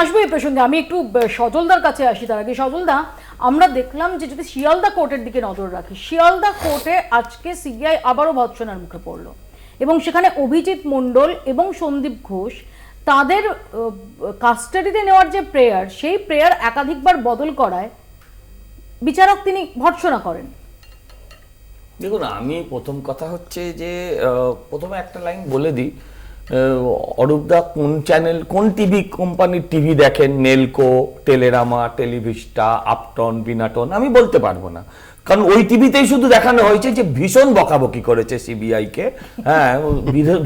আসব এই প্রসঙ্গে। আমি একটু সজলদার কাছে আসি, তার আগে সজলদা, আমরা দেখলাম যে যদি শিয়ালদা কোর্টের দিকে নজর রাখি, শিয়ালদা কোর্টে আজকে সিবিআই আবারও ভৎসনার মুখে পড়ল। এবং সেখানে অভিজিৎ মণ্ডল এবং সন্দীপ ঘোষ, তাদের কাস্টাডিতে নেওয়ার যে প্রেয়ার, সেই প্রেয়ার একাধিকবার বদল করায় বিচারক তিনি ভর্ৎসনা করেন। দেখুন, আমি প্রথম কথা হচ্ছে যে প্রথমে একটা লাইন বলে দিই অরূপদা কোন চ্যানেল কোন টিভি কোম্পানির টিভি দেখেন? নেলকো টেলেরামা টেলিভিস্টা আপটন বিনাটন আমি বলতে পারব না। কারণ ওই টিভিতেই শুধু দেখানো হয়েছে যে ভীষণ বকাবকি করেছে সিবিআই কে। হ্যাঁ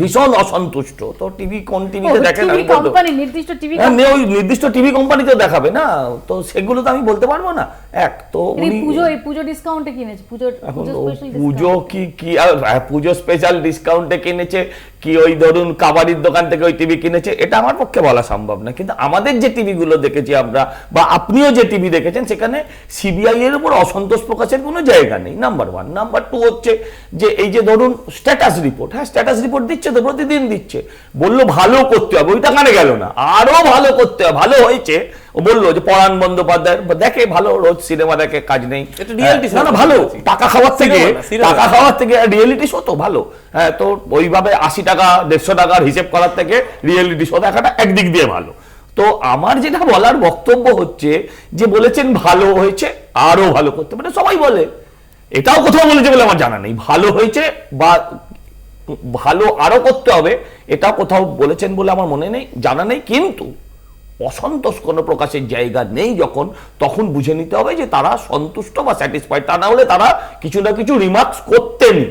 ভীষণ অসন্তুষ্ট। তো টিভি কোন টিভিতে দেখেন? আমি কোম্পানি নির্দিষ্ট টিভি হ্যাঁ, ওই নির্দিষ্ট টিভি কোম্পানিতেও দেখাবে না। তো সেগুলো তো আমি বলতে পারব না। এক তো উনি পুজো এই পুজো ডিসকাউন্টে কিনেছে। পুজো পুজো কি কি হ্যাঁ, পুজো স্পেশাল ডিসকাউন্টে কিনেছে। কি ওই ধরুন কাবাডির দোকান থেকে ওই টিভি কিনেছে, এটা আমার পক্ষে বলা সম্ভব না। কিন্তু আমাদের যে টিভিগুলো দেখেছি আমরা, বা আপনিও যে টিভি দেখেছেন, সেখানে সিবিআই এর উপর অসন্তোষ প্রকাশের কোনো জায়গা নেই নাম্বার ওয়ান নাম্বার টু হচ্ছে যে, এই যে ধরুন স্ট্যাটাস রিপোর্ট হ্যাঁ স্ট্যাটাস রিপোর্ট দিচ্ছে তো, প্রতিদিন দিচ্ছে। বলল ভালো করতে হবে, ওইটা কানে গেল না। আরও ভালো করতে হবে, ভালো হয়েছে ও বলল যে পরাণ বন্দ্যোপাধ্যায় দেখে ভালো রোজ সিনেমা দেখে কাজ নেই। হ্যাঁ, না না ভালো টাকা খাওয়ার থেকে টাকা খাওয়ার থেকে রিয়েলিটি শো তো ভালো। হ্যাঁ তো ওইভাবে আশি টাকা দেড়শো টাকার হিসেব করার থেকে রিয়েলিটি শো দেখাটা একদিক দিয়ে ভালো। তো আমার যেটা বলার বক্তব্য হচ্ছে যে বলেছেন ভালো হয়েছে আরও ভালো করতে। মানে সবাই বলে। এটাও কোথাও বলেছে বলে আমার জানা নেই। ভালো হয়েছে বা ভালো আরও করতে হবে এটা কোথাও বলেছেন বলে আমার মনে নেই জানা নেই কিন্তু অসন্তোষ কোনো প্রকাশের জায়গা নেই যখন, তখন বুঝে নিতে হবে যে তারা সন্তুষ্ট বা স্যাটিসফাইড তা না হলে তারা কিছু না কিছু রিমার্কস করতেন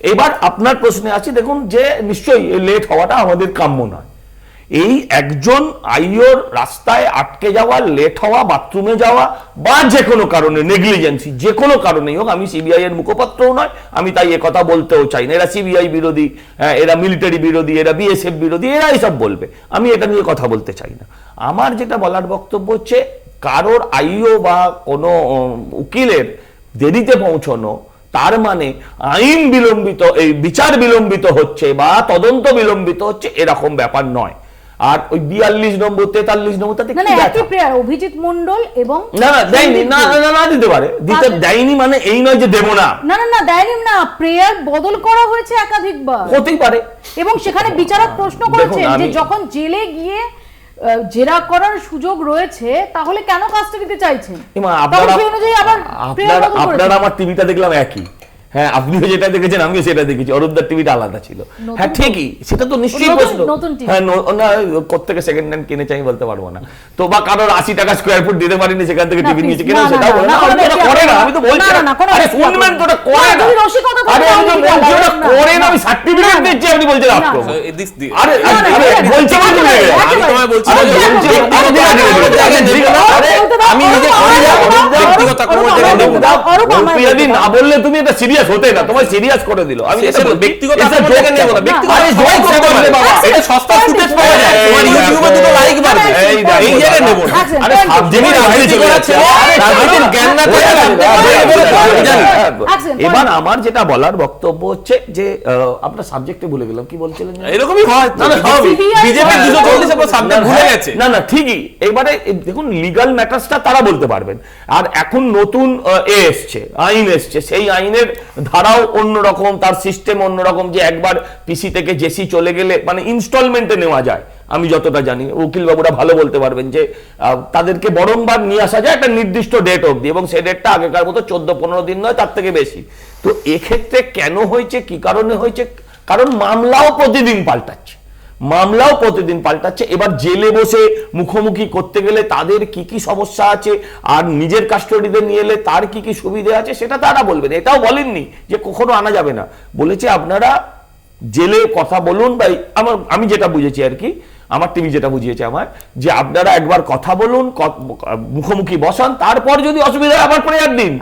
এবার আপনার প্রশ্নে আছে দেখুন যে নিশ্চয়ই লেট হওয়াটা আমাদের কাম্য নয়। এই একজন আইওর রাস্তায় আটকে যাওয়া লেট হওয়া বাথরুমে যাওয়া বা যে কোনো কারণে নেগলিজেন্সি যে কোনো কারণেই হোক আমি সিবিআই এর মুখপাত্রও নয় আমি তাই কথা বলতেও চাই না। এরা সিবিআই বিরোধী হ্যাঁ, এরা মিলিটারি বিরোধী এরা বিএসএফ বিরোধী এরা এসব বলবে। আমি এটা নিয়ে কথা বলতে চাই না। আমার যেটা বলার বক্তব্য হচ্ছে কারোর আইও বা কোনো উকিলের দেরিতে পৌঁছানো তার মানে আইন বিলম্বিত এই বিচার বিলম্বিত হচ্ছে বা তদন্ত বিলম্বিত হচ্ছে এরকম ব্যাপার নয়। আর ওই বিয়াল্লিশ নম্বর তেতাল্লিশ নম্বর তাতে না? একই প্রেয়ার অভিজিৎ মণ্ডল এবং না না দেয়নি না না, না দিতে পারে। দিতে দেয়নি মানে এই নয় যে দেবো না। না না না দেয়নি না প্রেয়ার বদল করা হয়েছে একাধিকবার। হতেই পারে। এবং সেখানে বিচারক প্রশ্ন করেছেন যে যখন জেলে গিয়ে জেরা করার সুযোগ রয়েছে তাহলে কেন কাস্টাডিতে চাইছেন? আপনারা। আমার টিভিটা দেখলাম একই। হ্যাঁ আপনিও যেটা দেখেছেন আমিও সেটা দেখেছি। অরূপদার টিভিটা আলাদা ছিল। হ্যাঁ ঠিকই সেটা তো নিশ্চয়ই প্রশ্ন হ্যাঁ ন- কোথেকে সেকেন্ড হ্যান্ড কিনেছে আমি বলতে পারব না। তো বা কারোর আশি টাকা স্কোয়ার ফুট দিতে পারিনি সেখান থেকে টিভি নিয়েছে কিনা না, না, সেটাও না, বলে না, না কোনো ওটা করে না না। আমি তো বলছি না, কোনো আরে শুনবেন তো ওটা করে না আরে আমি তো বলছি ওটা করে না আমি সার্টিফিকেট দিচ্ছি আপনি বলছেন না, আক্রমণ So, this the- আরে আরে বলছে আমি তোমায় বলছি আমি নিজে করে যাব, ব্যক্তিগত অরূপ, খবর নেব না। বললে তুমি এটা সিরিয়াস হতে না তোমায় সিরিয়াস করে দিল আমি। ব্যক্তিগত? ব্যক্তিগত হয়ে এবার আমার যেটা বলার বক্তব্য হচ্ছে যে আপনার সাবজেক্টে ভুলে গেলাম। কি বলছিলেন এরকমই হয় না, না, বিজেপি দুশো চল্লিশের সাবজেক্ট ভুলে গেছে। না না ঠিকই। এবারে দেখুন লিগাল ম্যাটার্সটা তারা বলতে পারবেন। আর এখন নতুন এ এসছে আইন এসছে। সেই আইনের ধারাও অন্যরকম তার সিস্টেম অন্যরকম যে একবার পিসি থেকে জেসি চলে গেলে মানে ইনস্টলমেন্টে নেওয়া যায়। আমি যতটা জানি উকিল বাবুরা ভালো বলতে পারবেন যে তাদেরকে বরংবার নিয়ে আসা যায় একটা নির্দিষ্ট ডেট অবধি এবং সেই ডেটটা আগেকার মতো চোদ্দ পনেরো দিন নয়, তার থেকে বেশি। তো এক্ষেত্রে কেন হয়েছে, কি কারণে হয়েছে? কারণ মামলাও প্রতিদিন পাল্টাচ্ছে। মামলাও প্রতিদিন পাল্টাচ্ছে। এবার জেলে বসে মুখোমুখি করতে গেলে তাদের কি কি সমস্যা আছে? আর নিজের কাস্টডিতে নিয়ে এলে তার কি কি সুবিধা আছে? সেটা তারা বলবেন। এটাও বলেননি যে কখনো আনা যাবে না। বলেছে আপনারা জেলে কথা বলুন বা আমার আমি যেটা বুঝেছি আর কি আমার টিভি যেটা বুঝিয়েছে আমার, যে আপনারা একবার কথা বলুন মুখোমুখি বসান, তারপর যদি অসুবিধা হয় আবার পরে একদিন।